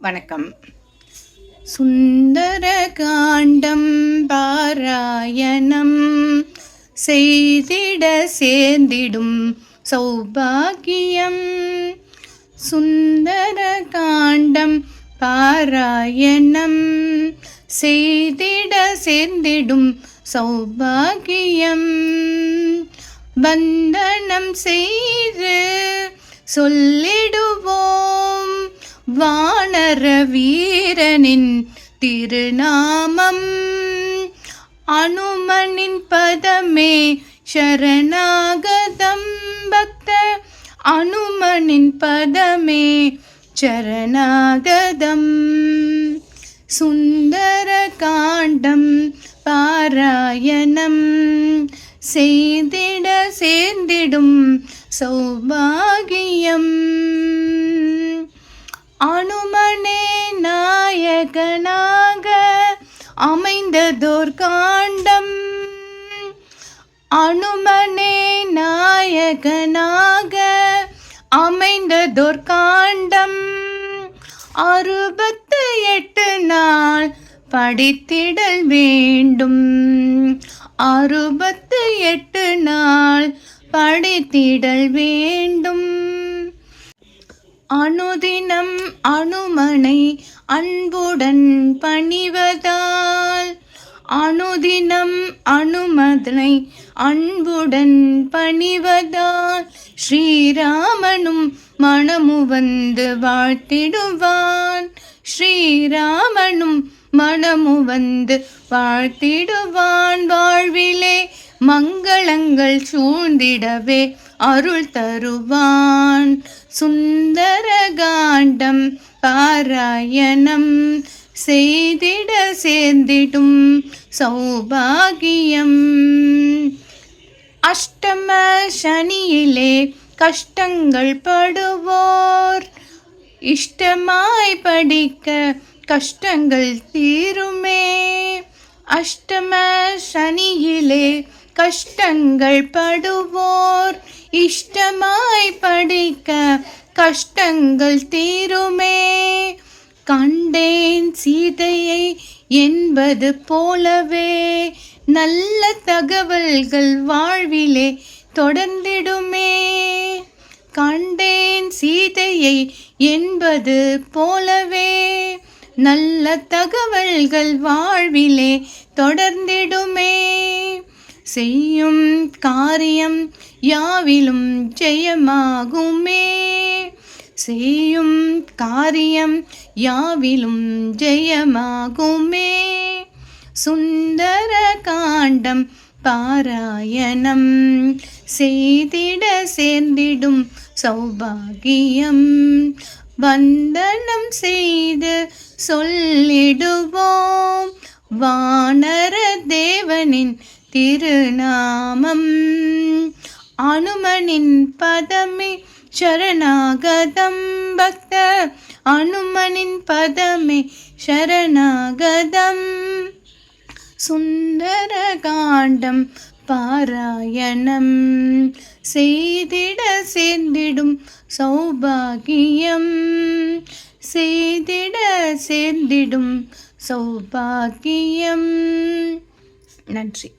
வணக்கம். சுந்தர காண்டம் பாராயணம். செய்திட சேர்ந்திடும் சௌபாகியம். சுந்தர காண்டம் பாராயணம். செய்திட சேர்ந்திடும் சௌபாகியம். பந்தனம் செய்து சொல்லிடுவோம். வானர வீரனின் திருநாமம். அனுமனின் பதமே சரணாகதம். பக்த அனுமனின் பதமே சரணாகதம். சுந்தர காண்டம் பாராயணம். செய்திட சேர்ந்திடும் சௌபாகியம். அமைந்ததோர் அனுமனே நாயகனாக அமைந்த காண்டம் அறுபத்து எட்டு நாள் படித்திடல் வேண்டும். அறுபத்து எட்டு நாள் படித்திடல் வேண்டும். அனுதினம் அனுமனை அன்புடன் பணிவதால் அனுதினம் அனுமதனை அன்புடன் பணிவதால் ஸ்ரீராமனும் மனமு வந்து வாழ்த்திடுவான். ஸ்ரீராமனும் மனமு வந்து வாழ்த்திடுவான். வாழ்விலே மங்களங்கள் சூழ்ந்திடவே அருள் தருவான். சுந்தர காண்டம் பாராயணம் செய்திட சேர்ந்திடும் சௌபாகியம். அஷ்டம சனியிலே கஷ்டங்கள் படுவோர். இஷ்டமாய் படிக்க கஷ்டங்கள் தீருமே. அஷ்டம சனியிலே கஷ்டங்கள் படுவோர். இஷ்டமாய் படிக்க கஷ்டங்கள் தீருமே. கண்டேன் சீதையை என்பது போலவே நல்ல தகவல்கள் வாழ்விலே தொடர்ந்திடுமே. கண்டேன் சீதையை என்பது போலவே நல்ல தகவல்கள் வாழ்விலே தொடர்ந்திடுமே. செய்யும் காரியம் யாவிலும் ஜெயமாகுமே. செய்யும் காரியம் யாவிலும் ஜெயமாகுமே. சுந்தர காண்டம் பாராயணம் செய்திட சேர்ந்திடும் சௌபாகியம் வந்தனம் செய்து சொல்லிடுவோம். வானர தேவனின் திருநாமம் அனுமனின் பதமே சரணாகதம் பக்த அனுமனின் பதமே சரணாகதம். சுந்தர காண்டம் பாராயணம். செய்திட சேர்ந்திடும் சௌபாகியம். செய்திட சேர்ந்திடும் சௌபாகியம். நன்றி.